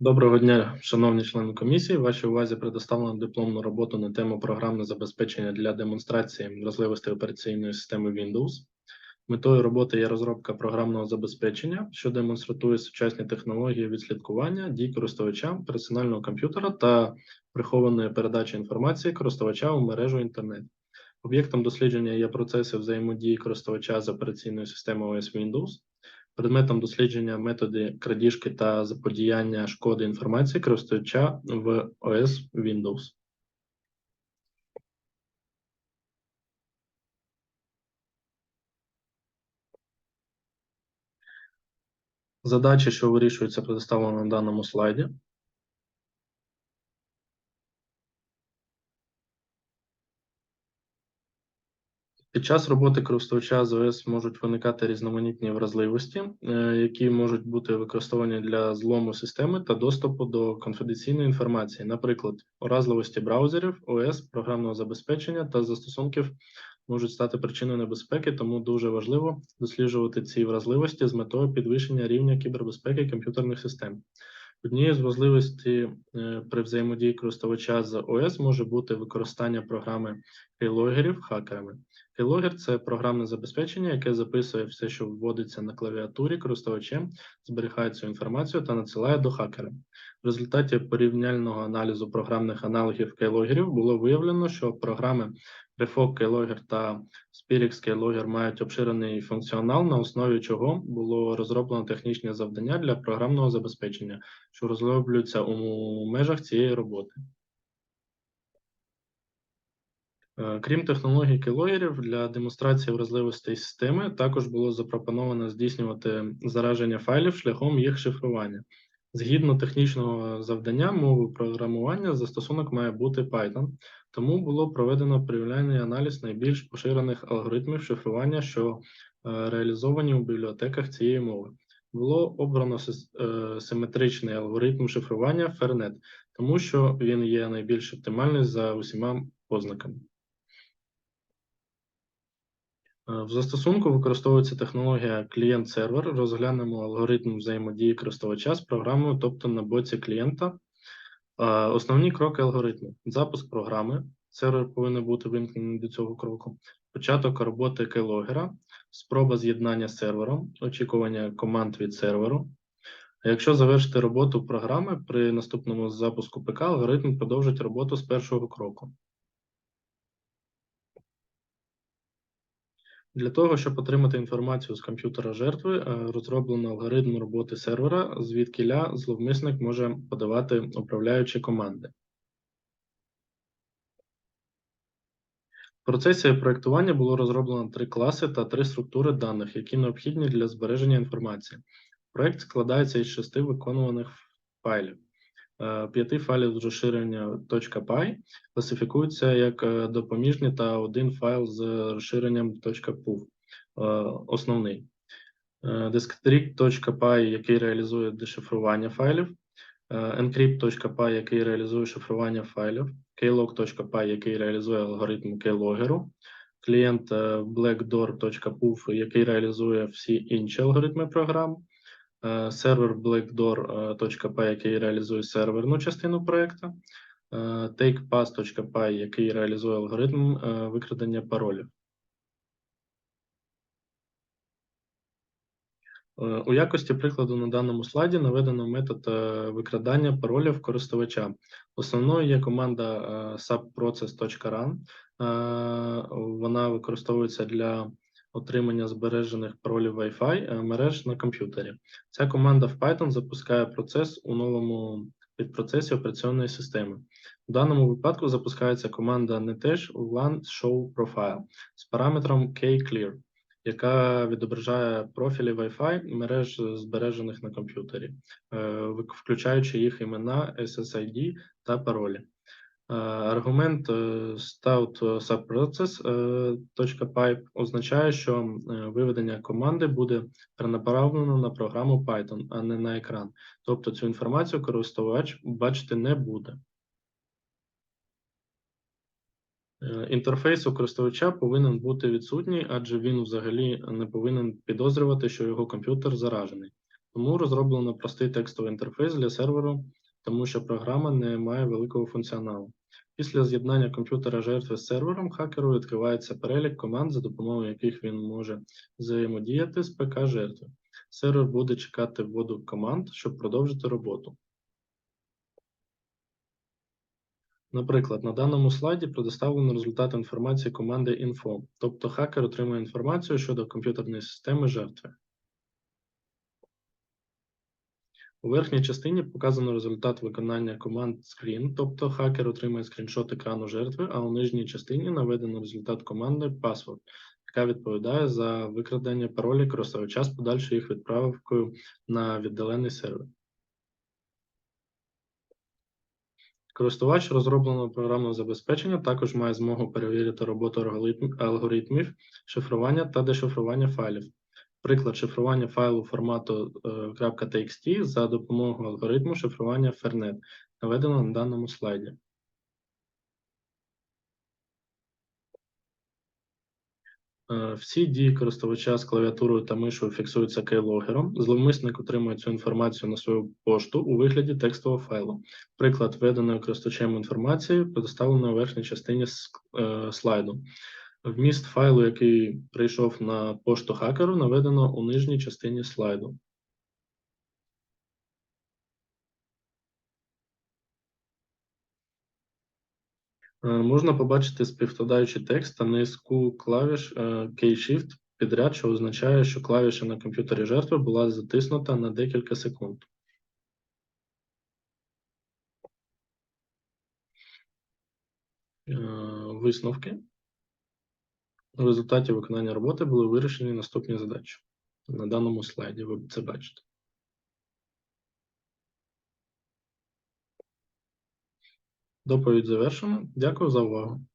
Доброго дня, шановні члени комісії. Вашій увазі предоставлено дипломну роботу на тему програмне забезпечення для демонстрації вразливостей операційної системи Windows. Метою роботи є розробка програмного забезпечення, що демонструє сучасні технології відслідкування дій користувача персонального комп'ютера та прихованої передачі інформації користувача у мережу інтернет. Об'єктом дослідження є процеси взаємодії користувача з операційною системою OS Windows, Предметом дослідження методи крадіжки та заподіяння шкоди інформації користувача в ОС Windows. Задачі, що вирішуються, представлені на даному слайді. Під час роботи користувача з ОС можуть виникати різноманітні вразливості, е, які можуть бути використовані для злому системи та доступу до конфіденційної інформації, наприклад, уразливості браузерів, ОС, програмного забезпечення та застосунків можуть стати причиною небезпеки, тому дуже важливо досліджувати ці вразливості з метою підвищення рівня кібербезпеки комп'ютерних систем. Однією з важливостей е, при взаємодії користувача з ОС може бути використання програми keyloggerів хакерами. Keylogger – це програмне забезпечення, яке записує все, що вводиться на клавіатурі користувачем, зберігає цю інформацію та надсилає до хакера. В результаті порівняльного аналізу програмних аналогів keyloggerів було виявлено, що програми Refog Keylogger та Spirix Keylogger мають обширений функціонал, на основі чого було розроблено технічне завдання для програмного забезпечення, що розроблюються у межах цієї роботи. Е, крім технологій keyloggerів, для демонстрації вразливостей системи також було запропоновано здійснювати зараження файлів шляхом їх шифрування. Згідно технічного завдання мови програмування, застосунок має бути Python, тому було проведено порівняльний аналіз найбільш поширених алгоритмів шифрування, що е, реалізовані у бібліотеках цієї мови. Було обрано е, симетричний алгоритм шифрування Fernet, тому що він є найбільш оптимальний за усіма ознаками. Е, в застосунку використовується технологія клієнт-сервер. Розглянемо алгоритм взаємодії користувача з програмою, тобто на боці клієнта. Основні кроки алгоритму: запуск програми. Сервер повинен бути вимкнений до цього кроку. Початок роботи keylogger, спроба з'єднання з сервером, очікування команд від серверу. Якщо завершити роботу програми при наступному запуску ПК, алгоритм продовжить роботу з першого кроку. Для того, щоб отримати інформацію з комп'ютера жертви, е, розроблено алгоритм роботи сервера, звідкиля зловмисник може подавати управляючі команди. Процесі проєктування було розроблено три класи та три структури даних, які необхідні для збереження інформації. Проєкт складається із шести виконуваних файлів. Е, п'яти файлів з розширення .py класифікуються як е, допоміжні та один файл з розширенням .puf е, основний. Discrete.py, який реалізує дешифрування файлів, encrypt.py, який реалізує шифрування файлів, keylog.py, який реалізує алгоритм keylogger, клієнт blackdoor.puf, який реалізує всі інші алгоритми програм, Е, сервер blackdoor.py, який реалізує серверну частину проєкту, е, takepass.py, який реалізує алгоритм е, викрадення паролів. У якості прикладу на даному слайді наведено метод викрадання паролів користувача. Основною є команда subprocess.run. Вона використовується для отримання збережених паролів Wi-Fi е, мереж на комп'ютері. Ця команда в Python запускає процес у новому підпроцесі операційної системи. У даному випадку запускається команда netesh LAN show profile з параметром kclear, яка відображає профілі Wi-Fi мереж збережених на комп'ютері, е, включаючи їх імена, SSID та паролі. Е, аргумент е, stout subprocess.pipe означає, що виведення команди буде перенаправлено на програму Python, а не на екран. Тобто цю інформацію користувач бачити не буде. Інтерфейс у користувача повинен бути відсутній, адже він взагалі не повинен підозрювати, що його комп'ютер заражений. Тому розроблено простий текстовий інтерфейс для серверу, тому що програма не має великого функціоналу. Після з'єднання комп'ютера жертви з сервером хакеру відкривається перелік команд, за допомогою яких він може взаємодіяти з ПК жертви. Сервер буде чекати вводу команд, щоб продовжити роботу. Наприклад, на даному слайді предоставлено результат інформації команди info, тобто хакер отримує інформацію щодо комп'ютерної системи жертви. У верхній частині показано результат виконання команд Screen, тобто хакер отримує скріншот екрану жертви, а у нижній частині наведено результат команди Password, яка відповідає за викрадення паролів користувача з подальшою їх відправкою на віддалений сервер. Користувач розробленого програмного забезпечення також має змогу перевірити роботу алгоритмів шифрування та дешифрування файлів. Приклад шифрування файлу формату е, .txt за допомогою алгоритму шифрування Fernet, наведено на даному слайді. Всі дії користувача з клавіатурою та мишою фіксуються кейлогером. Зловмисник отримує цю інформацію на свою пошту у вигляді текстового файлу. Приклад введеної користувачем інформації предоставлено у верхній частині е, слайду. Вміст файлу, який прийшов на пошту хакеру, наведено у нижній частині слайду. Можна побачити співвкладаючий текст та низку клавіш е, Key-Shift підряд, що означає, що клавіша на комп'ютері жертви була затиснута на декілька секунд. Е, Висновки. У результаті виконання роботи були вирішені наступні задачі. На даному слайді ви це бачите. Доповідь завершена. Дякую за увагу.